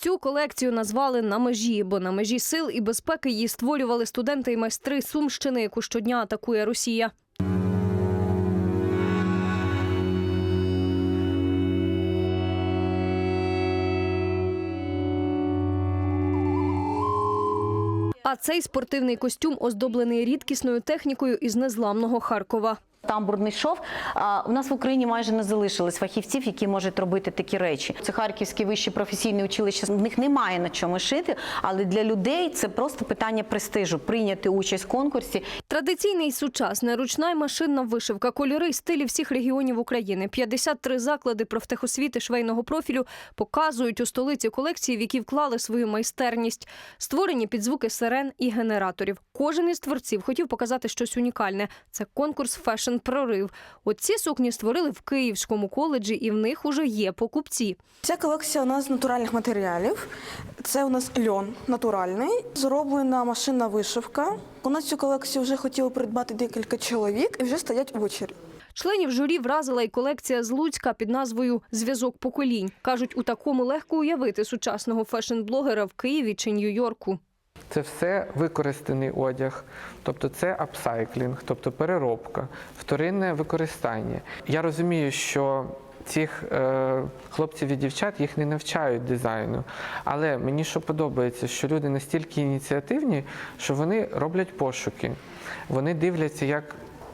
цю колекцію назвали на межі, бо на межі сил і безпеки її створювали студенти і майстри Сумщини, яку щодня атакує Росія. А цей спортивний костюм оздоблений рідкісною технікою із незламного Харкова. Тамбурний шов. А у нас в Україні майже не залишилось фахівців, які можуть робити такі речі. Це харківські вищі професійні училища. В них немає на чому шити, але для людей це просто питання престижу прийняти участь в конкурсі. Традиційний і сучасний ручна й машинна вишивка, кольори й стилі всіх регіонів України. 53 заклади профтехосвіти швейного профілю показують у столиці колекції, в які вклали свою майстерність, створені під звуки сирен і генераторів. Кожен із творців хотів показати щось унікальне. Це конкурс фешн прорив. Оці сукні створили в Київському коледжі, і в них уже є покупці. Ця колекція у нас з натуральних матеріалів. Це у нас льон натуральний, зроблена машинна вишивка. У нас цю колекцію вже хотіли придбати декілька чоловік і вже стоять в очері. Членів журі вразила й колекція з Луцька під назвою Зв'язок поколінь. кажуть, у такому легко уявити сучасного фешн-блогера в Києві чи Нью-Йорку. Це все використаний одяг, тобто це апсайклінг, тобто переробка, вторинне використання. Я розумію, що цих е, хлопців і дівчат їх не навчають дизайну. Але мені що подобається, що люди настільки ініціативні, що вони роблять пошуки, вони дивляться, як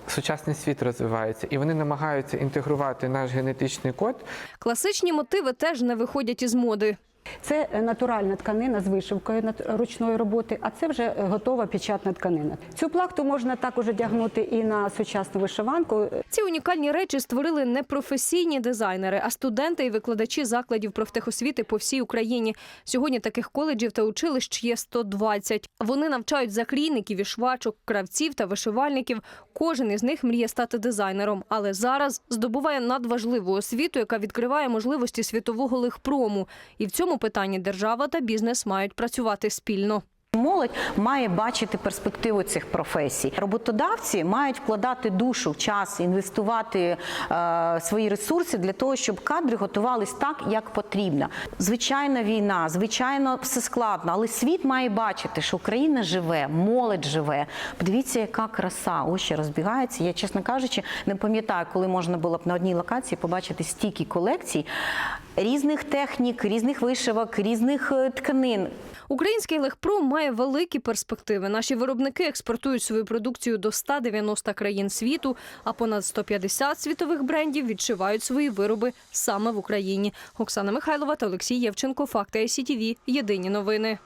сучасний світ розвивається, і вони намагаються інтегрувати наш генетичний код Класичні мотиви теж не виходять із моди. Це е, натуральна тканина з вишивкою ручної роботи, а це вже е, готова печатна тканина. Цю плахту можна також одягнути і на сучасну вишиванку. Ці унікальні речі створили не професійні дизайнери, а студенти і викладачі закладів профтехосвіти по всій Україні. Сьогодні таких коледжів та училищ є 120. Вони навчають заклійників і швачок, кравців та вишивальників. Кожен із них мріє стати дизайнером, але зараз здобуває надважливу освіту, яка відкриває можливості світового легпрому. І в цьому питанні держава та бізнес мають працювати спільно. Молодь має бачити перспективу цих професій. Роботодавці мають вкладати душу, час, інвестувати е, свої ресурси для того, щоб кадри готувались так, як потрібно. Звичайна війна, звичайно, все складно, але світ має бачити, що Україна живе, молодь живе. Подивіться, яка краса очі розбігаються. Я, чесно кажучи, не пам'ятаю, коли можна було б на одній локації побачити стільки колекцій різних технік, різних вишивок, різних е, тканин. Український легпром має великі перспективи. Наші виробники експортують свою продукцію до 190 країн світу, а понад 150 світових брендів відшивають свої вироби саме в Україні. Оксана Михайлова та Олексій Євченко. Факти ICTV. Єдині новини.